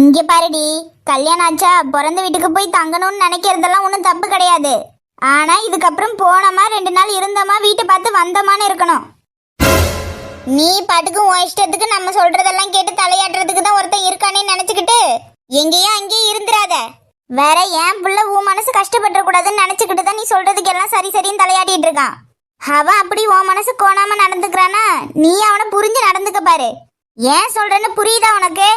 இங்க பாருடி கல்யாணம் ஆச்சா பிறந்த வீட்டுக்கு போய் தங்கணும்னு நினைக்கிறதெல்லாம் ஒன்றும் தப்பு கிடையாது. ஆனா இதுக்கப்புறம் போனோமா ரெண்டு நாள் இருந்தோமா வீட்டை பார்த்து வந்தோமான்னு இருக்கணும். நீ பாட்டுக்கு உன் இஷ்டத்துக்கு நம்ம சொல்றதெல்லாம் கேட்டு தலையாட்டுறதுக்கு தான் ஒருத்தன் இருக்கானே நினைச்சுக்கிட்டு எங்கேயும் அங்கேயும் இருந்துராத வேற ஏன் புள்ள உன் மனசு கஷ்டப்பட்டு கூடாதுன்னு நினைச்சுக்கிட்டு தான் நீ சொல்றதுக்கு எல்லாம் சரி சரின்னு தலையாட்டிட்டு இருக்கான். அவன் அப்படி உன் மனசு கோணாம நடந்துக்கிறானா நீ அவனை புரிஞ்சு நடந்துக்க பாரு. ஏன் சொல்றேன்னு புரியுதா உனக்கு?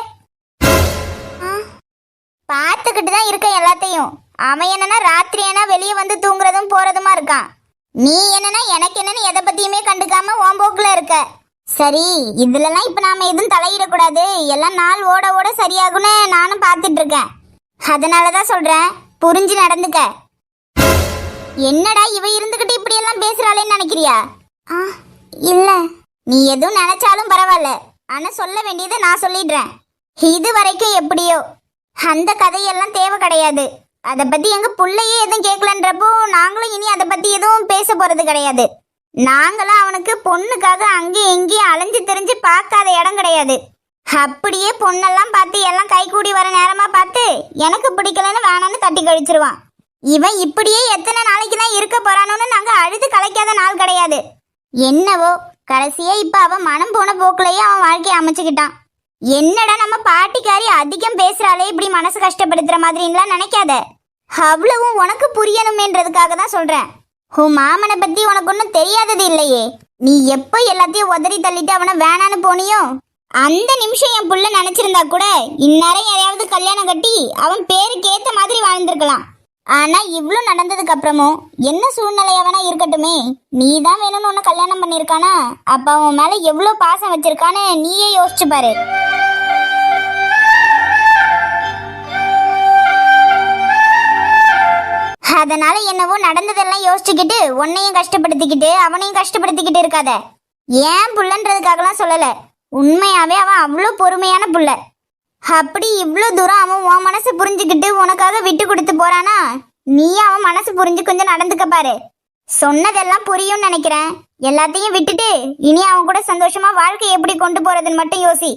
பார்த்துக்கிட்டு தான் இருக்க எல்லாத்தையும். அவன் என்னன்னா ராத்திரி என்ன வெளியே வந்து தூங்குறதும் போறதுமா இருக்கான். நீ என்னன்னா எனக்கு என்னன்னு எதை பத்தியுமே கண்டுக்காம ஓம்போக்குல இருக்க. சரி இதுலலாம் இப்ப நாம எதுவும் தலையிடக்கூடாது. எல்லாம் நாள் ஓட ஓட சரியாகும்னு நானும் பார்த்துட்டு இருக்கேன். அதனாலதான் சொல்றேன் புரிஞ்சு நடந்துக்க. என்னடா இவ இருந்துகிட்டு இப்படி எல்லாம் பேசுறாளேன்னு நினைக்கிறியா? ஆ இல்ல. நீ எதுவும் நினைச்சாலும் பரவாயில்ல. ஆனா சொல்ல வேண்டியதை நான் சொல்லிடுறேன். இது வரைக்கும் எப்படியோ? அந்த கதையெல்லாம் தேவை கிடையாது. அதை பத்தி எங்க பிள்ளையே எதுவும் கேட்கலன்றப்போ நாங்களும் இனி அதை பத்தி எதுவும் பேச போறது கிடையாது. நாங்களும் அவனுக்கு பொண்ணுக்காக அங்கேயும் இங்கேயும் அலைஞ்சு தெரிஞ்சு பார்க்காத இடம் கிடையாது. அப்படியே பொண்ணெல்லாம் பார்த்து எல்லாம் கைகூடி வர நேரமா பார்த்து எனக்கு பிடிக்கலன்னு வேணான்னு தட்டி கழிச்சிருவான். இவன் இப்படியே எத்தனை நாளைக்கு தான் இருக்க போறானோன்னு நாங்கள் அழுது கலைக்காத நாள் கிடையாது. என்னவோ கடைசியே இப்போ அவன் மனம் போன போக்குலேயே அவன் வாழ்க்கையை அமைச்சுக்கிட்டான். என்னடா நம்ம பாட்டிக்காரி அதிகம் பேசுறாளே இப்படி மனசு கஷ்டப்படுத்துற மாதிரின்லாம் நினைக்காத. அவ்வளவும் உனக்கு புரியணுமேன்றதுக்காக தான் சொல்றேன். உன் மாமனை பத்தி உனக்கு ஒன்றும் தெரியாதது இல்லையே. நீ எப்போ எல்லாத்தையும் உதறி தள்ளிட்டு அவனை வேணான்னு போனியோ? அந்த நிமிஷம் என் புள்ள நினைச்சிருந்தா கூட இந்நேரம் யாரையாவது கல்யாணம் கட்டி அவன் பேருக்கு ஏத்த மாதிரி வாழ்ந்திருக்கலாம். ஆனா இவ்வளோ நடந்ததுக்கு அப்புறமும் என்ன சூழ்நிலையவனா இருக்கட்டுமே? நீ தான் வேணும்னு ஒன்று கல்யாணம் பண்ணிருக்கானா அப்ப அவன் மேல எவ்வளவு பாசம் வச்சிருக்கான்னு நீயே யோசிச்சு பாரு. அதனால என்னவோ நடந்ததெல்லாம் யோசிச்சுக்கிட்டு உன்னையும் கஷ்டப்படுத்திக்கிட்டு அவனையும் கஷ்டப்படுத்திக்கிட்டு இருக்காத. ஏன் புள்ளன்றதுக்காகலாம் சொல்லல. உண்மையாவே அவன் அவ்வளோ பொறுமையான புள்ள. அப்படி இவ்வளோ தூரம் அவன் உன் மனசு புரிஞ்சுக்கிட்டு உனக்காக விட்டு கொடுத்து போறானா? நீ அவன் மனசு புரிஞ்சு கொஞ்சம் நடந்துக்க பாரு. சொன்னதெல்லாம் புரியும்னு நினைக்கிறேன். எல்லாத்தையும் விட்டுட்டு இனி அவன் கூட சந்தோஷமா வாழ்க்கை எப்படி கொண்டு போறதுன்னு மட்டும் யோசி.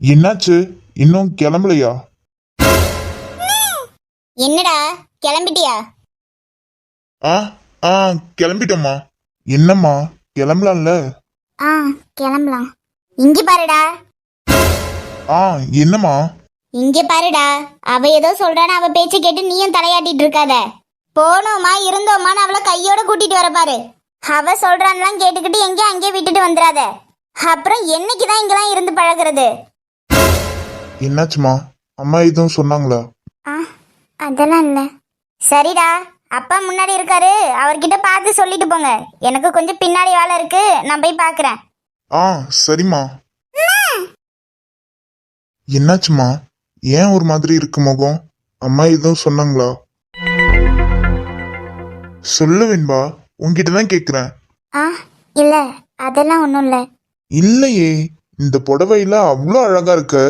என்னாச்சு? இன்னும் கிளம்பலையா? என்னடா கிளம்பிட்டியா? ஆ ஆ கிளம்பிட்டோம்மா. என்னம்மா கிளம்பலாம்ல? ஆ கிளம்பலாம். இங்க பாருடா. ஆ என்னம்மா? இங்க பாருடா. அவ ஏதோ சொல்றான்னு அவ பேச்சு கேட்டு நீயும் தலையாட்டிட்டு இருக்காத. போனோமா இருந்தோமான்னு அவளை கையோட கூட்டிட்டு வர பாரு. அவ சொல்றான்லாம் கேட்டுக்கிட்டு எங்கேயும் அங்கேயே விட்டுட்டு வந்துடாத அப்புறம் என்னைக்கு தான் இங்கெல்லாம் இருந்து பழகுறது? என்னாச்சுமா அம்மா எதுவும் சொன்னாங்களா? ஆ அதெல்லாம் இல்ல. சரிடா அப்பா முன்னாடி இருக்காரு. அவர்கிட்ட பார்த்து சொல்லிட்டு போங்க. எனக்கு கொஞ்சம் பின்னாடி வேலை இருக்கு. நான் போய் பார்க்கறேன். ஆ சரிம்மா. என்னாச்சுமா ஏன் ஒரு மாதிரி இருக்கு முகம்? அம்மா எதுவும் சொன்னாங்களா? சொல்லு வெண்பா உன்கிட்ட தான் கேக்குறேன். ஆ இல்ல. அதெல்லாம் ஒன்றும் இல்லை. இல்லையே இந்த புடவையில அவ்வளோ அழகா இருக்கு.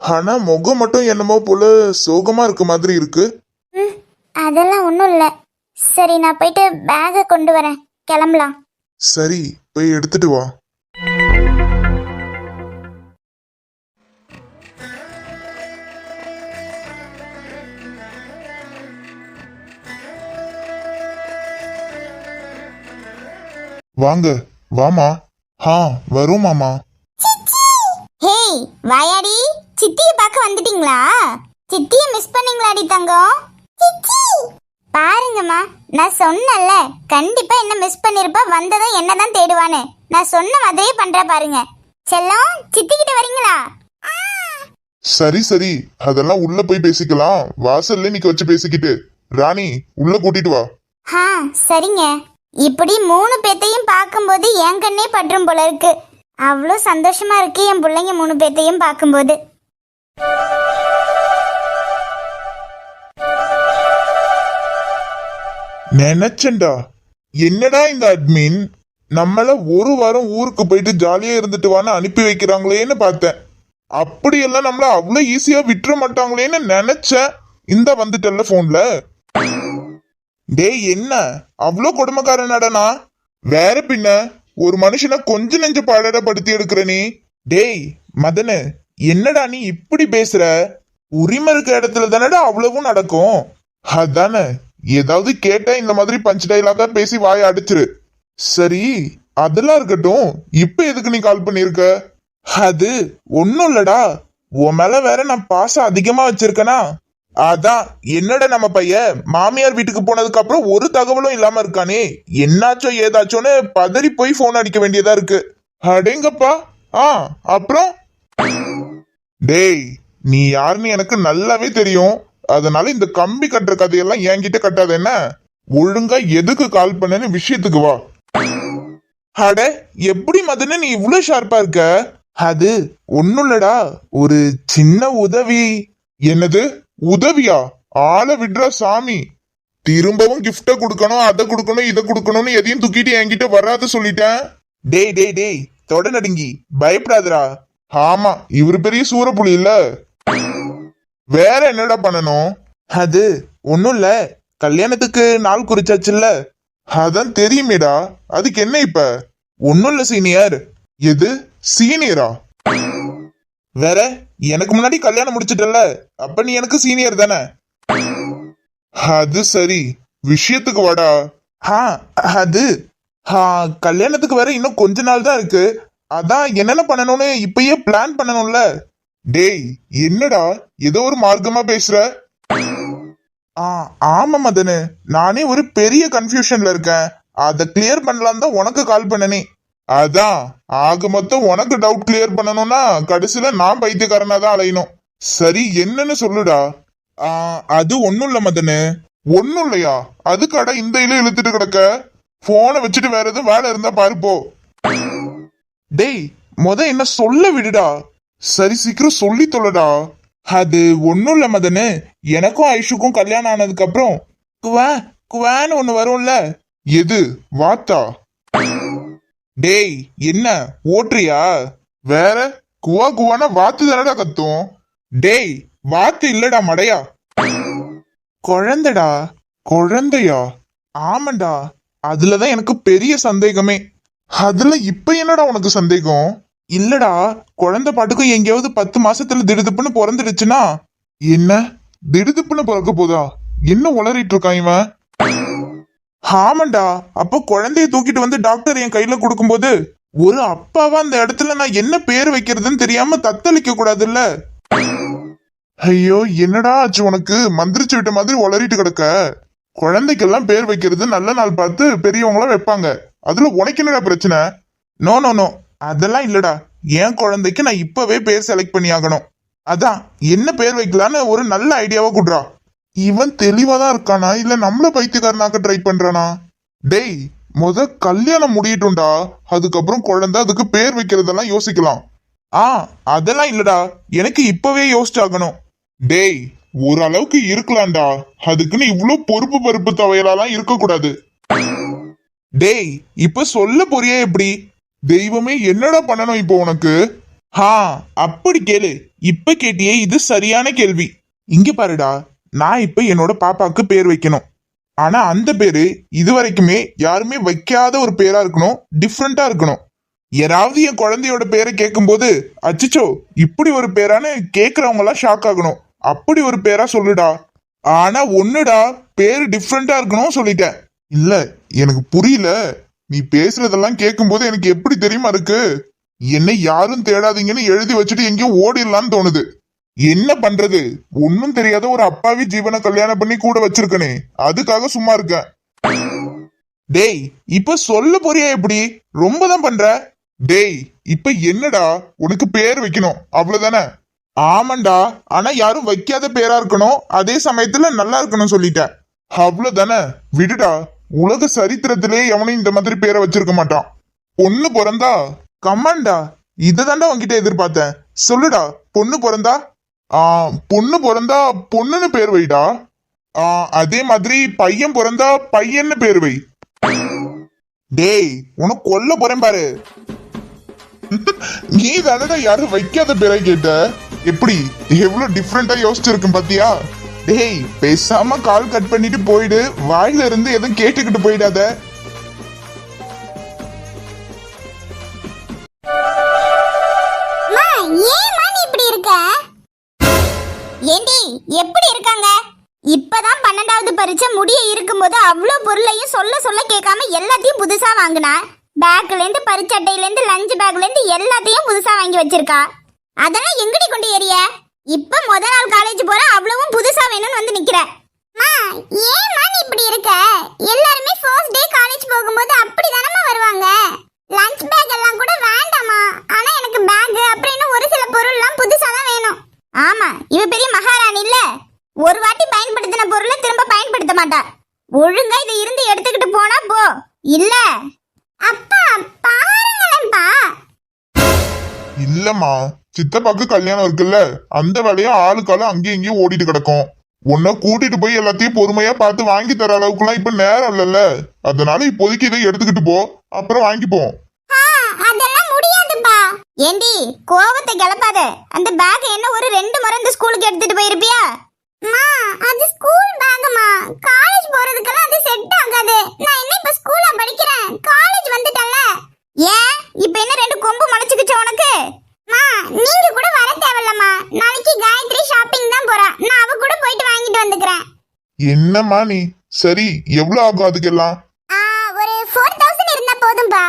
ஆனா முகம் மட்டும் என்னமோ போல சோகமா இருக்க மாதிரி இருக்கு. ம் அதெல்லாம் ஒன்றும் இல்லை. சரி நான் போயிட்டு பேகை கொண்டு வரேன். கிளம்பலாம். சரி போய் எடுத்துட்டு வா. வாங்க வாமா. ஹா வரும் மாமா. ஹேய் வாயாடி. சித்தியை பார்க்க வந்துட்டீங்களா? சித்தியை மிஸ் பண்ணீங்களாடி தங்கம்? பாருங்கம்மா நான் சொன்னேன்ல கண்டிப்பா என்ன மிஸ் பண்ணிருப்பா வந்ததும் என்னதான் தேடுவான்னு. நான் சொன்ன மாதிரியே பண்ற பாருங்க. செல்லம் சித்தி கிட்ட வரீங்களா? சரி சரி அதெல்லாம் உள்ள போய் பேசிக்கலாம். வாசல்ல நிக்க வச்சு பேசிக்கிட்டு. ராணி உள்ள கூட்டிட்டு வா. ஆ சரிங்க. இப்படி மூணு பேத்தையும் பார்க்கும்போது என் கண்ணே பற்றும் போல இருக்கு. அவ்வளோ சந்தோஷமா இருக்கு என் பிள்ளைங்க மூணு பேத்தையும் பார்க்கும்போது. நினைச்சேன்டா. என்னடா இந்த அட்மின் நம்மள ஒரு வாரம் ஊருக்கு போயிட்டு ஜாலியா இருந்துட்டு வான்னு அனுப்பி வைக்கிறாங்களேன்னு பார்த்தேன். அப்படியெல்லாம் நம்மள அவ்வளவு ஈஸியா விட்டுற மாட்டாங்களேன்னு நினைச்சேன். இந்த வந்துட்டல்ல போன்ல டேய் என்ன? அவ்வளோ கொடுமைக்காரனடனா வேற பின்ன ஒரு மனுஷனை கொஞ்ச நெஞ்ச பாடடப்படுத்தி எடுக்கிற நீ. டேய் மதனு என்னடா நீ இப்படி பேசுற? உரிமை இருக்க இடத்துல தானடா அவ்வளவும் நடக்கும். அதானே ஏதாவது கேட்டா இந்த மாதிரி பஞ்ச் டைலாக பேசி வாயை அடிச்சிரு. சரி அதெல்லாம் இருக்கட்டும். இப்ப எதுக்கு நீ கால் பண்ணிருக்க? அது ஒன்னும் இல்லடா. உன் மேல வேற நான் பாசம் அதிகமா வச்சிருக்கனா? அதான் என்னடா நம்ம பையன்? மாமியார் வீட்டுக்கு போனதுக்கு அப்புறம் ஒரு தகவலும் இல்லாம இருக்கானே. என்னாச்சோ ஏதாச்சோன்னு பதறி போய் போன் அடிக்க வேண்டியதா இருக்கு. அடேங்கப்பா. ஆ அப்புறம்? டேய் நீ யாருன்னு எனக்கு நல்லாவே தெரியும். அதனால இந்த கம்பி கட்டுற கதையெல்லாம் என்கிட்ட கட்டாத என்ன? ஒழுங்கா எதுக்கு கால் பண்ணனு விஷயத்துக்கு வா. அட எப்படி மதன நீ இவ்வளவு ஷார்ப்பா இருக்க? அது ஒண்ணும் இல்லடா ஒரு சின்ன உதவி. என்னது? உதவியா? ஆளை விடுறா சாமி. திரும்பவும் கிஃப்ட கொடுக்கணும் அதை கொடுக்கணும் இதை கொடுக்கணும்னு எதையும் தூக்கிட்டு என்கிட்ட வராத சொல்லிட்டேன். டேய் டேய் டேய் தொட நடுங்கி. பயப்படாதடா. ஆமா இவர் பெரிய சூரப்புலி இல்ல. வேற என்னடா பண்ணணும்? அது ஒண்ணும் இல்ல. கல்யாணத்துக்கு நாள் குறிச்சாச்சுல்ல. அதான் தெரியுமேடா. அதுக்கு என்ன இப்ப? ஒண்ணும் இல்ல சீனியர். எது? சீனியரா? வேற எனக்கு முன்னாடி கல்யாணம் முடிச்சிட்டல அப்ப நீ எனக்கு சீனியர் தானே? அது சரி. விஷயத்துக்கு வாடா. ஆ அது. ஆ கல்யாணத்துக்கு வேற இன்னும் கொஞ்ச நாள் தான் இருக்கு. அதான் என்னென்ன பண்ணணும்னு இப்பயே பிளான் பண்ணணும்ல. டேய் என்னடா ஏதோ ஒரு மார்க்கமா பேசுற? ஆ ஆமா மதனு. நானே ஒரு பெரிய கன்ஃபியூஷன்ல இருக்கேன். அதை கிளியர் பண்ணலாம் தான் உனக்கு கால் பண்ணனே. அதான் ஆக மொத்தம் உனக்கு டவுட் கிளியர் பண்ணணும்னா கடைசியில நான் பைத்தியக்காரனா தான் அலையணும். சரி என்னன்னு சொல்லுடா. ஆ, அது ஒன்னும் இல்ல மதனு. ஒன்னும் இல்லையா? அதுக்காடா இந்த இலையில இழுத்துட்டு கிடக்க? போனை வச்சுட்டு வேற எதுவும் வேலை இருந்தா பாருப்போ டேய் முத என்ன சொல்ல விடுடா? சரி சீக்கிரம் சொல்லி தொல்லடா அது ஒன்றும் இல்லை மதனு. எனக்கும் ஐஷுக்கும் கல்யாணம் ஆனதுக்கு அப்புறம் குவா குவான்னு ஒன்று வரும்ல? எது? வாத்தா? டேய் என்ன? ஓட்டுறியா? வேற? குவா குவானா வாத்து தானடா கத்தும்? டேய் வாத்து இல்லடா மடையா. குழந்தைடா? குழந்தையா? ஆமாண்டா. அதுலதான் எனக்கு பெரிய சந்தேகமே. அதுல இப்ப என்னடா உனக்கு சந்தேகம்? இல்லடா குழந்தை பாட்டுக்கும் எங்கேயாவது பத்து மாசத்துல திடுதுப்புன்னு பிறந்துடுச்சுன்னா? என்ன? திடுதுப்புன்னு பிறக்க போதா? என்ன உளறிட்டு இருக்கான் இவன்? ஆமாண்டா அப்ப குழந்தைய தூக்கிட்டு வந்து டாக்டர் என் கையில கொடுக்கும்போது ஒரு அப்பாவா அந்த இடத்துல நான் என்ன பேர் வைக்கிறதுன்னு தெரியாம தத்தளிக்க கூடாதுல்ல? ஐயோ என்னடா ஆச்சு உனக்கு? மந்திரிச்சு விட்ட மாதிரி உளறிட்டு கிடக்க. குழந்தைக்கெல்லாம் பேர் வைக்கிறது நல்ல நாள் பார்த்து பெரியவங்கள வைப்பாங்க. அதுல உனக்கு என்னடா பிரச்சனை? நோ நோ நோ அதெல்லாம் இல்லடா. என் குழந்தைக்கு நான் இப்பவே பேர் செலக்ட் பண்ணி ஆகணும் அதான் என்ன பேர் வைக்கலான்னு ஒரு நல்ல ஐடியாவா குடுறா. இவன் தெளிவா தான் இருக்கானா? இல்ல நம்மள பைத்தியக்காரனாக்க ட்ரை பண்றானா? டேய் முத கல்யாணம் முடியட்டும்டா. அதுக்கப்புறம் குழந்தை அதுக்கு பேர் வைக்கிறதெல்லாம் யோசிக்கலாம். ஆ அதெல்லாம் இல்லடா. எனக்கு இப்பவே யோசிச்சாகணும். டேய் ஓரளவுக்கு இருக்கலாம்டா. அதுக்குன்னு இவ்வளோ பொறுப்பு பருப்பு துவையலாம் இருக்கக்கூடாது. டேய் இப்ப சொல்ல போறியே எப்படி? தெய்வமே என்னடா பண்ணணும் இப்போ உனக்கு? ஹா அப்படி கேளு. இப்ப கேட்டியே இது சரியான கேள்வி. இங்க பாருடா நான் இப்ப என்னோட பாப்பாக்கு பேர் வைக்கணும். ஆனா அந்த பேரு இது வரைக்குமே யாருமே வைக்காத ஒரு பேரா இருக்கணும் டிஃப்ரெண்டா இருக்கணும். யாராவது என் குழந்தையோட பேரை கேட்கும்போது அச்சிச்சோ இப்படி ஒரு பேரான்னு கேக்குறவங்க எல்லாம் ஷாக் ஆகணும். அப்படி ஒரு பேரா சொல்லுடா. ஆனா ஒண்ணுடா பேரு டிஃப்ரெண்டா இருக்கணும் சொல்லிட்டேன். இல்ல எனக்கு புரியல. நீ பேசுறதெல்லாம் கேட்கும்போது எனக்கு எப்படி தெரியுமா இருக்கு? என்னை யாரும் தேடாதீங்கன்னு எழுதி வச்சுட்டு எங்கேயும் ஓடிடலான்னு தோணுது. என்ன பண்றது? ஒன்னும் தெரியாத ஒரு அப்பாவி ஜீவனை கல்யாணம் பண்ணி கூட வச்சிருக்கனே. அதுக்காக சும்மா இருக்கேன். டேய் இப்ப சொல்ல போறியா எப்படி? ரொம்ப தான் பண்ற. டேய் இப்ப என்னடா? உனக்கு பேர் வைக்கணும். அவ்வளவுதானே? ஆமாண்டா. ஆனா யாரும் வைக்காத பேரா இருக்கணும். அதே சமயத்துல நல்லா இருக்கணும் சொல்லிட்ட அவ்வளவுதானே? விடுடா. உலக சரித்திரத்திலே எவனும் இந்த மாதிரி பேரை வச்சிருக்க மாட்டான். பொண்ணு பிறந்தா கமாண்டா இதை தாண்டா உன்கிட்ட எதிர்பார்த்தேன். சொல்லுடா பொண்ணு பிறந்தா? ஆ பொண்ணு பிறந்தா பொண்ணுன்னு பேர் வைடா. ஆ அதே மாதிரி பையன் பிறந்தா பையன்னு பேர் வை. டேய் உனக்கு கொல்ல போறேன் பாரு. நீ தானடா யாரும் வைக்காத பேரை கேட்ட. எப்படி எவ்வளவு டிஃப்ரெண்டா யோசிச்சிருக்கும் பாத்தியா? டேய் பேசாம கால் கட் பண்ணிட்டு போயிடு. வாயில இருந்து எதுவும் கேட்டுக்கிட்டு போயிடாத. ஏண்டி எப்படி இருக்காங்க? இப்பதான் பன்னெண்டாவது பரீட்சை முடிய இருக்கும்போது அவ்வளோ பொருளையும் சொல்ல சொல்ல கேட்காம எல்லாத்தையும் புதுசா வாங்கினா? பேக்ல இருந்து பரிச்சட்டையில இருந்து லஞ்ச் பேக்ல இருந்து எல்லாத்தையும் புதுசா வாங்கி வச்சிருக்கா? அதெல்லாம் எங்கடி கொண்டு ஏறிய? இப்ப முத நாள் காலேஜ் போற அவ்வளவும் புதுசா வேணும்னு வந்து நிக்கிற. ஏமா நீ இப்படி இருக்க? எல்லாருமே ஃபர்ஸ்ட் டே காலேஜ் போகும்போது அப்படி வருவாங்க? லஞ்ச் பேக் எல்லாம் கூட வேண்டாமா ஆனா எனக்கு பேக் அப்புறம் இன்னும் ஒரு சில பொருள்லாம் புதுசா தான் வேணும். ஆமா இவ பெரிய மகாராணி இல்ல. ஒரு வாட்டி பயன்படுத்தின பொருளை திரும்ப பயன்படுத்த மாட்டா. ஒழுங்கா இதை இருந்து எடுத்துக்கிட்டு போனா போ. இல்ல. அப்பா பாருங்களேன்ப்பா. இல்லம்மா. சித்தப்பாக்கு கல்யாணம் இருக்குல்ல? அந்த வேலையும் ஆளுக்காலும் அங்கேயும் இங்கேயும் ஓடிட்டு கிடக்கும். உன்னை கூட்டிட்டு போய் எல்லாத்தையும் பொறுமையா பார்த்து வாங்கி தர அளவுக்குலாம் இப்ப நேரம் இல்லைல்ல. அதனால இப்போதைக்கு இதை எடுத்துக்கிட்டு போ. அப்புறம் வாங்கிப்போம் ஏண்டி கோவத்தை கிளப்பாத. அந்த பேக் என்ன ஒரு ரெண்டு முறை இந்த ஸ்கூலுக்கு எடுத்துட்டு போயிருப்பியா? அது ஸ்கூல் பேக்குமா காலேஜ் போறதுக்கெல்லாம் அது செட் ஆகாது. நான் என்ன இப்ப ஸ்கூல்ல படிக்கிறேன் காலேஜ் வந்துட்டல்ல ஏன் இப்ப என்ன ரெண்டு கொம்பு முளைச்சுக்கிச்சு உனக்கு அம்மா நீங்க கூட வர தேவையில்லம்மா நாளைக்கு காயத்ரி ஷாப்பிங் தான் போறா நான் அவ கூட போயிட்டு வாங்கிட்டு வந்துக்கிறேன் என்னம்மா நீ? சரி எவ்வளவு ஆகும் அதுக்கெல்லாம்? ஆ, ஒரு ஃபோர் தௌசண்ட் இருந்தா போதும்பா.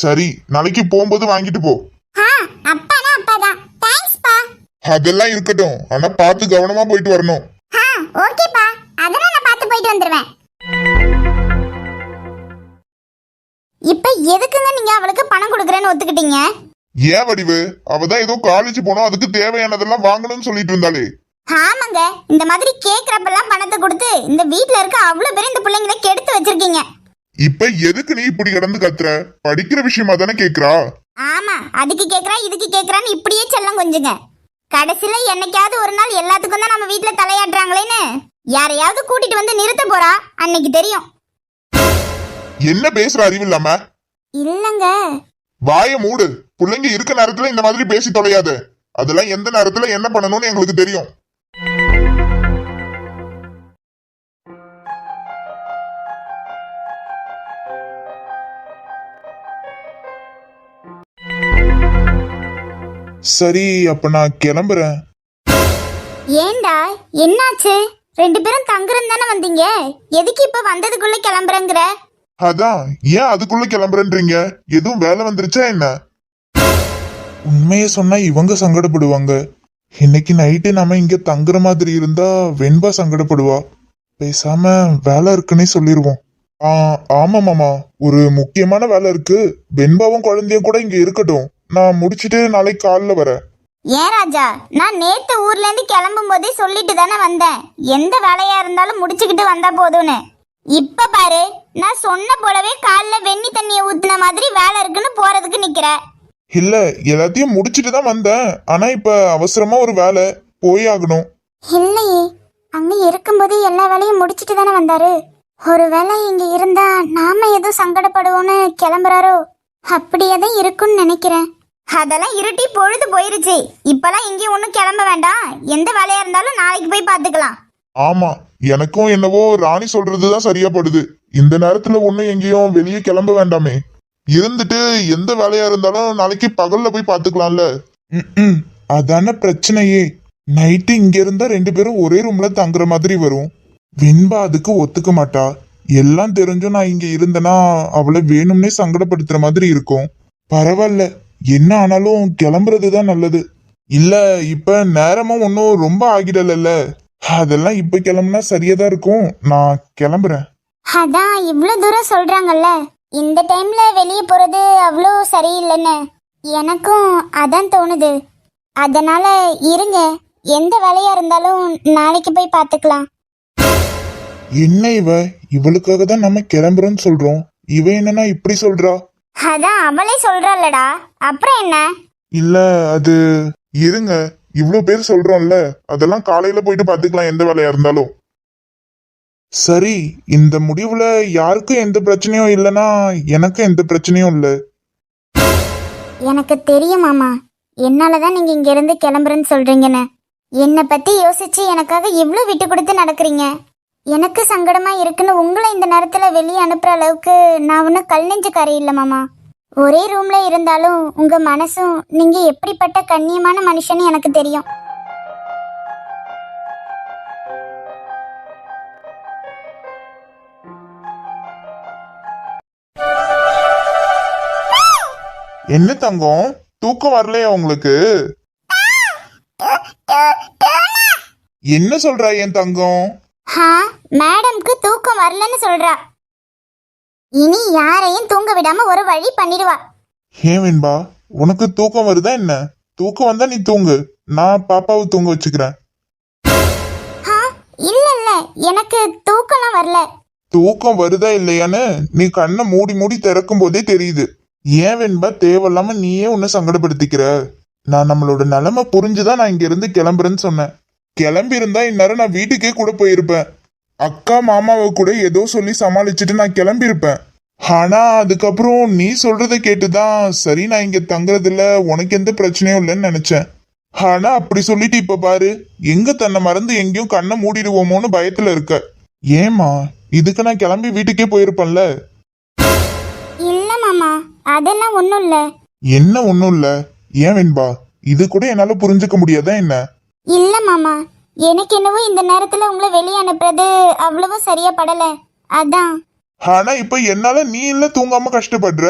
சரி நாளைக்கு போகும்போது வாங்கிட்டு போ. ஆ அப்பானா அப்பாதான் தேங்க்ஸ்ப்பா அதெல்லாம் இருக்கட்டும். ஆனா பார்த்து கவனமா போயிட்டு வரணும். ஆ ஓகேப்பா. அதெல்லாம் நான் பார்த்து போயிட்டு வந்துருவேன். இப்ப எதுக்குங்க நீங்க அவளுக்கு பணம் கொடுக்குறேன்னு ஒத்துக்கிட்டீங்க? ஏன் வடிவு? அவதான் ஏதோ காலேஜ் போனோம் அதுக்கு தேவையானதெல்லாம் வாங்கணும்னு சொல்லிட்டு இருந்தாளே. ஆமாங்க. இந்த மாதிரி கேக்குறப்பெல்லாம் பணத்தை கொடுத்து இந்த வீட்ல இருக்க அவ்வளவு பேர் இந்த பிள்ளைங்களை கெடுத்து வச்சிருக்கீங்க. இப்ப எதுக்கு நீ இப்படி கிடந்து கத்துற? படிக்கிற விஷயமா தானே கேக்குறா? ஆமா அதுக்கு கேக்குறா இதுக்கு கேக்குறான்னு இப்படியே செல்லம் கொஞ்சுங்க. கடைசியில என்னைக்காவது ஒரு நாள் எல்லாத்துக்கும் தான் நம்ம வீட்ல தலையாட்டுறாங்களேன்னு. யாரையாவது கூட்டிட்டு வந்து நிறுத்த போறா அன்னைக்கு தெரியும். என்ன பேசுற அறிவு இல்லாம? இல்லங்க. வாய மூடு. பிள்ளைங்க இருக்க நேரத்துல இந்த மாதிரி பேசி தொலையாத. அதெல்லாம் எந்த நேரத்துல என்ன பண்ணணும்னு எங்களுக்கு தெரியும். சரி அப்ப நான் கிளம்புறேன். ஏண்டா என்னாச்சு? ரெண்டு பேரும் தங்குறேன்னு தானே வந்தீங்க? எதுக்கு இப்ப வந்ததுக்குள்ள கிளம்புறேங்கிற? அதான் ஏன் அதுக்குள்ள கிளம்புறேன்றீங்க? எதுவும் வேலை வந்துருச்சா என்ன? உண்மையை சொன்னா இவங்க சங்கடப்படுவாங்க. இன்னைக்கு நைட்டு நாம இங்க தங்குற மாதிரி இருந்தா வெண்பா சங்கடப்படுவா. பேசாம வேலை இருக்குன்னே சொல்லிடுவோம் ஆ ஆமா மாமா ஒரு முக்கியமான வேலை இருக்கு. வெண்பாவும் குழந்தையும் கூட இங்க இருக்கட்டும். நான் முடிச்சிட்டு நாளைக்கு காலைல வரேன். ஏன் ராஜா நான் நேத்து ஊர்ல இருந்து கிளம்பும் போதே சொல்லிட்டு தானே வந்தேன். எந்த வேலையா இருந்தாலும் முடிச்சுக்கிட்டு வந்தா போதும்னு. இப்ப பாரு நான் சொன்ன போலவே காலைல வெண்ணி தண்ணிய ஊத்துன மாதிரி வேலை இருக்குன்னு போறதுக்கு நிக்கிற. இல்ல எல்லாத்தையும் முடிச்சிட்டு தான் வந்தேன். ஆனா இப்ப அவசரமா ஒரு வேலை போய் ஆகணும். இல்லையே அங்க இருக்கும்போது எல்லா வேலையும் முடிச்சிட்டு தானே வந்தாரு. ஒருவேளை இங்க இருந்தா நாம எதுவும் சங்கடப்படுவோம்னு கிளம்புறாரோ? அப்படியே தான் இருக்கும்னு நினைக்கிறேன். அதெல்லாம் இருட்டி பொழுது போயிருச்சு. இப்பெல்லாம் எங்கேயும் ஒன்றும் கிளம்ப வேண்டாம். எந்த வேலையா இருந்தாலும் நாளைக்கு போய் பார்த்துக்கலாம். ஆமா எனக்கும் என்னவோ ராணி சொல்றதுதான் சரியா படுது. இந்த நேரத்துல ஒண்ணும் எங்கேயும் வெளியே கிளம்ப வேண்டாமே. இருந்துட்டு எந்த வேலையா இருந்தாலும் நாளைக்கு பகல்ல போய் பாத்துக்கலாம்ல ம். அதான பிரச்சனையே. நைட்டு இங்க இருந்தா ரெண்டு பேரும் ஒரே ரூம்ல தங்குற மாதிரி வரும். வெண்பா அதுக்கு ஒத்துக்க மாட்டா. எல்லாம் தெரிஞ்சும் நான் இங்க இருந்தேனா அவளை வேணும்னே சங்கடப்படுத்துற மாதிரி இருக்கும். பரவாயில்ல. என்ன ஆனாலும் கிளம்புறதுதான் நல்லது. இல்ல இப்ப நேரமும் ஒன்னும் ரொம்ப ஆகிடல அதெல்லாம் இப்ப கிளம்புனா சரியா தான் இருக்கும். நான் கிளம்புறேன். அதான் இவ்வளோ தூரம் சொல்றாங்கல்ல. இந்த டைம்ல வெளியே போறது அவ்வளோ சரியில்லைன்னு. எனக்கும் அதான் தோணுது. அதனால இருங்க. எந்த வேலையா இருந்தாலும் நாளைக்கு போய் பார்த்துக்கலாம். என்ன இவ? இவளுக்காக தான் நம்ம கிளம்புறோம்னு சொல்றோம். இவ என்னன்னா இப்படி சொல்றா? அதான் அவளே சொல்றாளடா. அப்புறம் என்ன? இல்ல அது இருங்க. இவ்ளோ பேர் சொல்றோம்ல அதெல்லாம் காலையில போயிட்டு பாத்துக்கலாம் எந்த வேலையா இருந்தாலும். சரி இந்த முடிவுல யாருக்கும் எந்த பிரச்சனையும் இல்லைன்னா எனக்கும் எந்த பிரச்சனையும் இல்ல. எனக்கு தெரியும் மாமா. என்னால தான் நீங்க இங்க இருந்து கிளம்புறேன்னு சொல்றீங்கன்னு. என்னை பத்தி யோசிச்சு எனக்காக இவ்ளோ விட்டு கொடுத்து நடக்கிறீங்க. எனக்கு சங்கடமாக இருக்குன்னு உங்களை இந்த நேரத்தில் வெளியே அனுப்புகிற அளவுக்கு நான் ஒன்றும் கல் நெஞ்சுக்காரி இல்லை மாமா ஒரே ரூமில் இருந்தாலும் உங்கள் மனசும் நீங்கள் எப்படிப்பட்ட கண்ணியமான மனுஷன்னு எனக்கு தெரியும் என்ன தங்கம் தூக்கம் வரலையா உங்களுக்கு என்ன சொல்ற என் தங்கம் ஹா மேடம்க்கு தூக்கம் வரலன்னு சொல்றா. இனி யாரையும் தூங்க விடாம ஒரு வழி பண்ணிடுவா. ஏன் வெண்பா உனக்கு தூக்கம் வருதா என்ன? தூக்கம் வந்தா நீ தூங்கு. நான் பாப்பாவை தூங்க வச்சுக்கிறேன். ஹா இல்ல இல்ல எனக்கு தூக்கம்லாம் வரல. தூக்கம் வருதா இல்லையான்னு நீ கண்ணை மூடி மூடி திறக்கும் போதே தெரியுது. ஏன் வெண்பா தேவையில்லாம நீயே உன்னை சங்கடப்படுத்திக்கிற? நான் நம்மளோட நிலைமை புரிஞ்சுதான் நான் இங்க இருந்து கிளம்புறேன்னு சொன்னேன். கிளம்பி இருந்தா இந்நேரம் நான் வீட்டுக்கே கூட போயிருப்பேன். அக்கா மாமாவை கூட ஏதோ சொல்லி சமாளிச்சுட்டு நான் கிளம்பி இருப்பேன் ஆனா அதுக்கப்புறம் நீ சொல்றதை கேட்டுதான் சரி நான் இங்க தங்குறதில்ல உனக்கு எந்த பிரச்சனையும் இல்லைன்னு நினைச்சேன். ஆனா அப்படி சொல்லிட்டு இப்ப பாரு எங்க தன்னை மறந்து எங்கேயும் கண்ணை மூடிடுவோமோன்னு பயத்துல இருக்க. ஏமா இதுக்கு நான் கிளம்பி வீட்டுக்கே போயிருப்பேன்ல? இல்ல மாமா அதெல்லாம் ஒண்ணும் இல்ல. என்ன ஒண்ணும் இல்ல? ஏன் வெண்பா இது கூட என்னால புரிஞ்சுக்க முடியாதா என்ன? இல்ல மாமா எனக்கு என்னவோ இந்த நேரத்துல உங்களை வெளியே அனுப்புறது அவ்வளவு சரியா படல. அதான். ஆனா இப்ப என்னால நீ இல்ல தூங்காம கஷ்டப்படுற?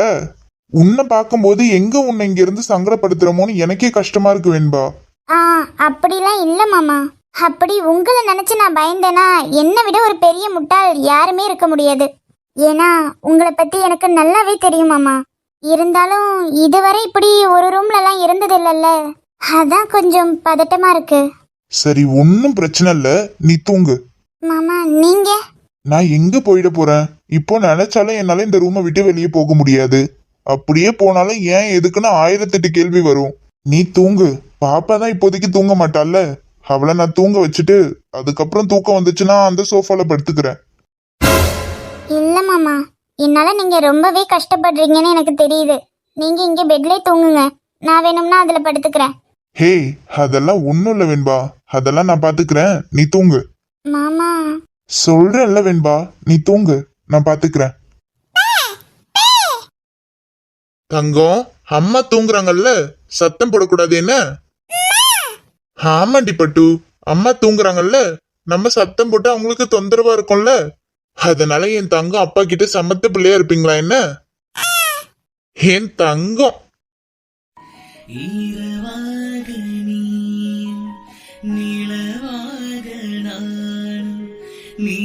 உன்னை பார்க்கும்போது எங்க உன்னை இங்க இருந்து சங்கடப்படுத்துறமோன்னு எனக்கே கஷ்டமா இருக்கு வெண்பா. ஆ அப்படிலாம் இல்ல மாமா. அப்படி உங்களை நினைச்சு நான் பயந்தேனா என்னை விட ஒரு பெரிய முட்டாள் யாருமே இருக்க முடியாது. ஏன்னா உங்களை பத்தி எனக்கு நல்லாவே தெரியும் மாமா. இருந்தாலும் இதுவரை இப்படி ஒரு ரூம்ல எல்லாம் இருந்தது இல்லைல்ல அதான் கொஞ்சம் பதட்டமா இருக்கு. சரி ஒன்னும் பிரச்சனை இல்ல. நீ தூங்கு. மாமா நீங்க? நான் எங்க போயிட போறேன்? இப்போ நினைச்சாலும் என்னால இந்த ரூமை விட்டு வெளியே போக முடியாது. அப்படியே போனாலும் ஏன் எதுக்குன்னு ஆயிரத்தெட்டு கேள்வி வரும். நீ தூங்கு. பாப்பா தான் இப்போதைக்கு தூங்க மாட்டாள்ல. அவளை நான் தூங்க வச்சுட்டு அதுக்கப்புறம் தூக்கம் வந்துச்சுன்னா அந்த சோஃபால படுத்துக்கிறேன். இல்ல மாமா. என்னால நீங்க ரொம்பவே கஷ்டப்படுறீங்கன்னு எனக்கு தெரியுது. நீங்க இங்க பெட்லயே தூங்குங்க. நான் வேணும்னா அதுல படுத்துக்கிறேன். ஹே அதெல்லாம் ஒண்ணும் இல்ல வெண்பா. அதெல்லாம் நான் பாத்துக்கிறேன். நீ தூங்கு. மாமா. சொல்றேன்ல வெண்பா நீ தூங்கு. நான் பாத்துக்கிறேன். தங்கம் அம்மா தூங்குறாங்கல்ல. சத்தம் போடக்கூடாது என்ன? ஆமாண்டி பட்டு அம்மா தூங்குறாங்கல்ல. நம்ம சத்தம் போட்டு அவங்களுக்கு தொந்தரவா இருக்கும்ல. அதனால என் தங்கம் அப்பா கிட்ட சமத்த பிள்ளையா இருப்பீங்களா என்ன? என் தங்கம். நீ